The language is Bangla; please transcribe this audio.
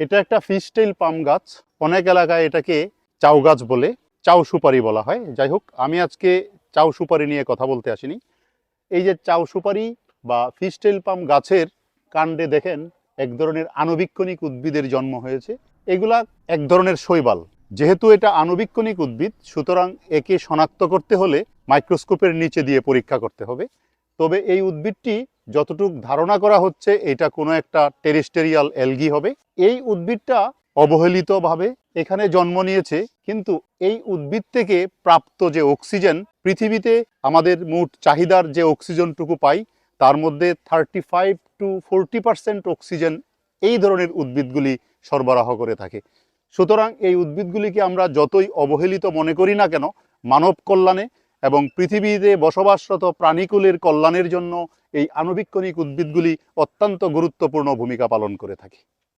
এটা একটা ফিস্টেল পাম গাছ। অনেক এলাকায় এটাকে চাউ গাছ বলে, চাউ সুপারি বলা হয়। যাই হোক, আমি আজকে চাউ সুপারি নিয়ে কথা বলতে আসিনি। এই যে চাউ সুপারি বা ফিস্টেল পাম গাছের কাণ্ডে দেখেন এক ধরনের আণুবীক্ষণিক উদ্ভিদের জন্ম হয়েছে। এগুলা এক ধরনের শৈবাল। যেহেতু এটা আণুবীক্ষণিক উদ্ভিদ, সুতরাং একে শনাক্ত করতে হলে মাইক্রোস্কোপের নিচে দিয়ে পরীক্ষা করতে হবে। তবে এই উদ্ভিদটি যতটুক ধারণা করা হচ্ছে, এটা কোনো একটা টেরিস্টেরিয়াল এলগি হবে। এই উদ্ভিদটা অবহেলিতভাবে এখানে জন্ম নিয়েছে, কিন্তু এই উদ্ভিদ থেকে প্রাপ্ত যে অক্সিজেন, পৃথিবীতে আমাদের মোট চাহিদার যে অক্সিজেনটুকু পাই, তার মধ্যে thirty five to forty percent oxygen এই ধরনের উদ্ভিদগুলি সরবরাহ করে থাকে। সুতরাং এই উদ্ভিদগুলিকে আমরা যতই অবহেলিত মনে করি না কেন, মানব কল্যাণে এবং পৃথিবীতে বসবাসরত প্রাণীকুলের কল্যাণের জন্য এই আণবিক্ষণিক উদ্ভিদগুলি অত্যন্ত গুরুত্বপূর্ণ ভূমিকা পালন করে থাকে।